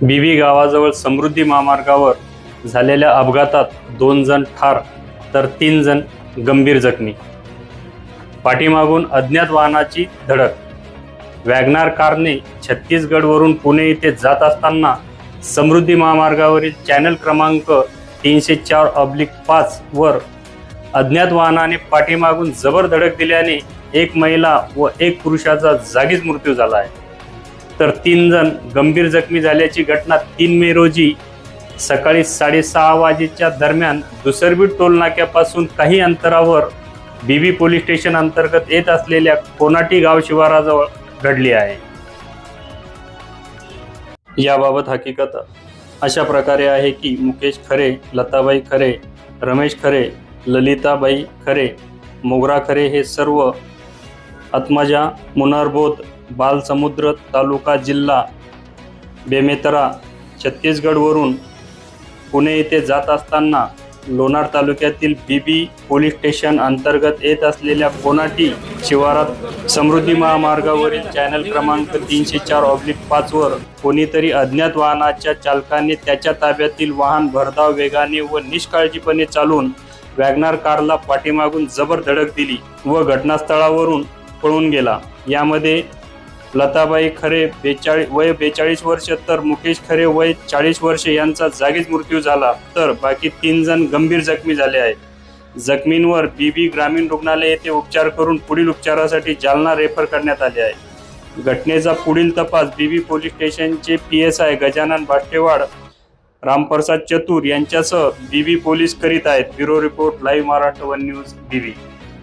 बीबी गावाजवळ समृद्धी महामार्गावर झालेल्या अपघातात दोन जण ठार तर तीन जण गंभीर जखमी. पाठीमागून अज्ञात वाहनाची धडक. वॅगनार कारने छत्तीसगडवरून पुणे येथे जात असताना समृद्धी महामार्गावरील चॅनल क्रमांक तीनशे चार अब्लिक पाच वर अज्ञात वाहनाने पाठीमागून जबर धडक दिल्याने एक महिला व एक पुरुषाचा जागीच मृत्यू झाला आहे. तर तीन जण गंभीर जखमी झाल्याची घटना तीन मे रोजी सकाळी साडेसहा वाजेच्या दरम्यान दुसरबीड टोलनाक्यापासून काही अंतरावर बीबी पोलीस स्टेशन अंतर्गत येत असलेल्या कोनाटी गाव शिवाराजवळ घडली आहे. याबाबत हकीकत अशा प्रकारे आहे की मुकेश खरे लताबाई खरे रमेश खरे ललिताबाई खरे मोगरा खरे हे सर्व आत्मजा मुनारबोध बालसमुद्र तालुका जिल्हा बेमेतरा छत्तीसगडवरून पुणे येथे जात असताना लोणार तालुक्यातील बीबी पोलीस स्टेशन अंतर्गत येत असलेल्या कोनाटी शिवारात समृद्धी महामार्गावरील चॅनल क्रमांक तीनशे चार ऑब्लिक पाचवर कोणीतरी अज्ञात वाहनाच्या चालकाने त्याच्या ताब्यातील वाहन भरधाव वेगाने व निष्काळजीपणे चालून वॅगनार कारला पाठीमागून जबर धडक दिली व घटनास्थळावरून पळून गेला. यामध्ये लताबाई खरे बेचाळीस वय बेचाळीस वर्ष तर मुकेश खरे वय चाळीस वर्ष यांचा जागीच मृत्यू झाला. तर बाकी तीन जण गंभीर जखमी झाले आहेत. जखमींवर बीबी ग्रामीण रुग्णालय येथे उपचार करून पुढील उपचारासाठी जालना रेफर करण्यात आले आहे. घटनेचा पुढील तपास बीबी पोलीस स्टेशनचे P S I Gajanan Bashtewad Ramprasad Chatur यांच्यासह बीबी पोलीस करीत आहेत. Bureau report live Maharashtra one news Bibi